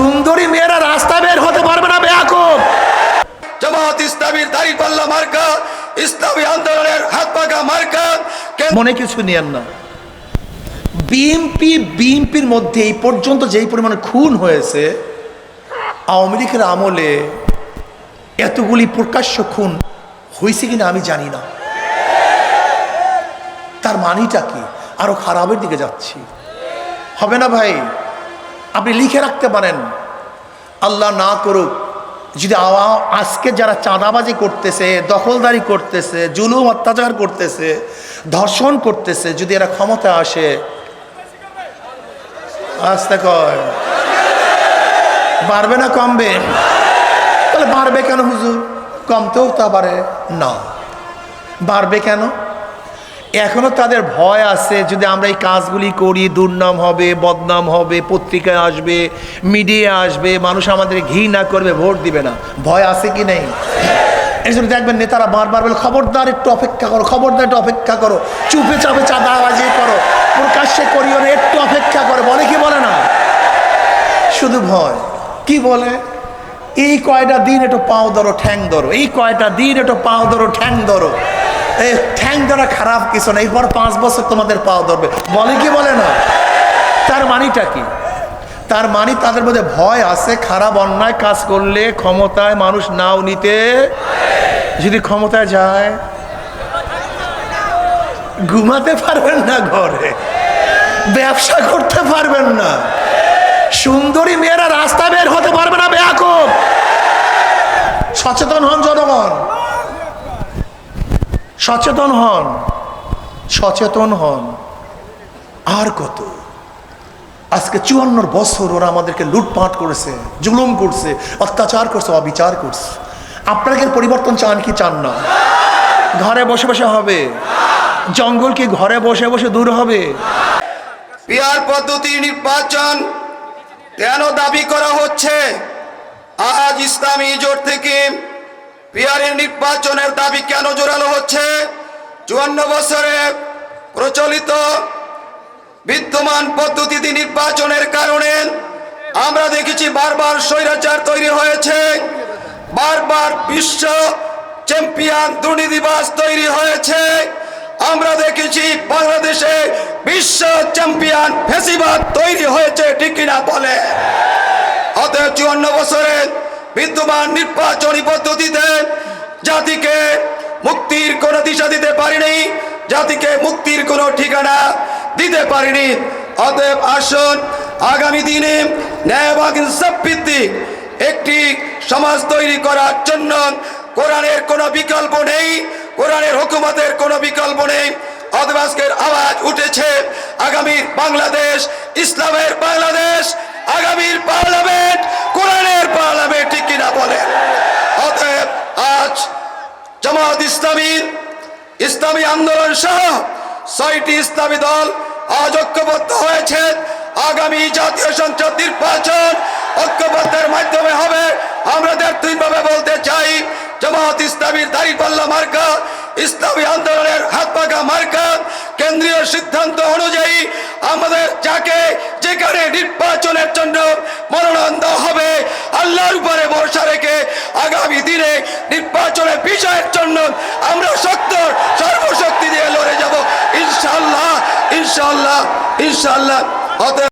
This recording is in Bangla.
সুন্দরী মেয়েরা রাস্তা বের হতে পারবে না বেয়াকুব। জামাত ইসলামীর দাড়ি পাল্লা মার্কা ইসলামী আন্দোলনের হাত পাকা মার্কা মনে কিছু নিয়েন না। বিএনপি বিএনপির মধ্যে এই পর্যন্ত যেই পরিমাণে খুন হয়েছে আওয়ামী লীগের আমলে এতগুলি প্রকাশ্য খুন হয়েছে কিনা আমি জানি না। তার মানিটা কি? আরও খারাপের দিকে যাচ্ছি। হবে না ভাই? আপনি লিখে রাখতে পারেন। আল্লাহ না করুক, যদি আজকে যারা চাঁদাবাজি করতেছে, দখলদারি করতেছে, জুলুম অত্যাচার করতেছে, ধর্ষণ করতেছে, যদি এরা ক্ষমতা আসে, আসতে কয়। বাড়বে না কমবে? তাহলে বাড়বে কেন হুজুর? কমতেও তা পারে না। বাড়বে কেন? এখনও তাদের ভয় আছে যদি আমরা এই কাজগুলি করি, দুর্নাম হবে, বদনাম হবে, পত্রিকায় আসবে মিডিয়া আসবে, মানুষ আমাদের ঘৃণা করবে, ভোট দিবে না। ভয় আছে কি নেই? এই জন্য দেখবেন নেতারা বারবার বলে, খবরদার একটু অপেক্ষা করো, খবরদার একটু অপেক্ষা করো, চুপে চাপে চাঁদা চাঁদাবাজি করো প্রকাশ্যে করিও না, একটু অপেক্ষা করো। বলে কি বলে না? শুধু ভয়। কি বলে? এই কয়টা দিন একটু পাও ধরো, ঠ্যাং ধরো। এই কয়টা দিন একটু পাও ধরো, ঠ্যাং ধরো। ঠ্যাং ধরা খারাপ কিছু না, এরপর পাঁচ বছর তোমাদের পাও ধরবে। বলে কি বলে না? তার মানিটা কি? তার মানি তাদের মধ্যে ভয় আছে, খারাপ অন্যায় কাজ করলে ক্ষমতায় মানুষ নাও নিতে। যদি ক্ষমতায় যায়, ঘুমাতে পারবেন না ঘরে, ব্যবসা করতে পারবেন না। সুন্দরী মেয়েরা রাস্তা বের হতে পারবে না, বেয়াকুব। সচেতন হন জনগণ। সচেতন হন। সচেতন হন। আর কত? আজকে চুয়ান্নর বছর ওরা আমাদেরকে লুটপাট করেছে, জুলুম করছে, অত্যাচার করছে, অবিচার করছে। আপনারা কি পরিবর্তন চান কি চান না? ঘরে বসে বসে হবে। জঙ্গল কি ঘরে বসে বসে দূর হবে? পিয়ার পদ্ধতি নির্বাচন কেন দাবি করা হচ্ছে? আজ ইসলামী জোট থেকে পিয়ারের নির্বাচনের দাবি কেন জোরালো হচ্ছে? চুয়ান্ন বছরে প্রচলিত বিদ্যমান পদ্ধতিতে নির্বাচনের কারণে আমরা দেখেছি বারবার স্বৈরাচার তৈরি হয়েছে। বারবার বিশ্ব চ্যাম্পিয়ন দুর্নীতিবাস তৈরি হয়েছে। আমরা দেখেছি বাংলাদেশে বিশ্ব চ্যাম্পিয়ন ফেসিবাদ তৈরি হয়েছে, ঠিক কিনা বলে? অতএব চুয়ান্ন বছরে বিদ্যমান নির্বাচনী পদ্ধতিতে জাতিকে মুক্তির কোনো দিশা দিতে পারিনি, জাতিকে মুক্তির কোনো ঠিকানা দিতে পারিনি। অতএব আসুন, আগামী দিনে একটি সমাজ তৈরি করার জন্য কোরআনের কোনো বিকল্প নেই, কোরআনের হুকুমতের কোনো বিকল্প নেই। অতএব আওয়াজ উঠেছে, আগামী বাংলাদেশ, ইসলামের বাংলাদেশ আগামীর পার্লামেন্ট কোরআনের পার্লামেন্ট ঠিক কিনা বলেন অতএব আজ জামাত ইসলামী ইসলামী আন্দোলন সহ ছয়টি ইসলামী দল আজ ঐক্যবদ্ধ হয়েছে। আগামী জাতীয় সংসদ নির্বাচন ঐক্যবদ্ধের মাধ্যমে হবে। আমরা বলতে চাই, জামাত ইসলামীর দাঁড়িপাল্লা মার্কা, ইসলামী আন্দোলনের হাত পাকা মার্কা, কেন্দ্রীয় সিদ্ধান্ত অনুযায়ী আমাদের যাকে যেখানে নির্বাচনের জন্য মনোনয়ন দেওয়া হবে, আল্লাহর উপরে ভরসা রেখে আগামী দিনে নির্বাচনের বিষয়ের জন্য আমরা সত্তর সর্বশক্তি দিয়ে লড়ে যাব। ইনশাল্লাহ ইনশাল্লাহ ইনশাল্লাহ অতএব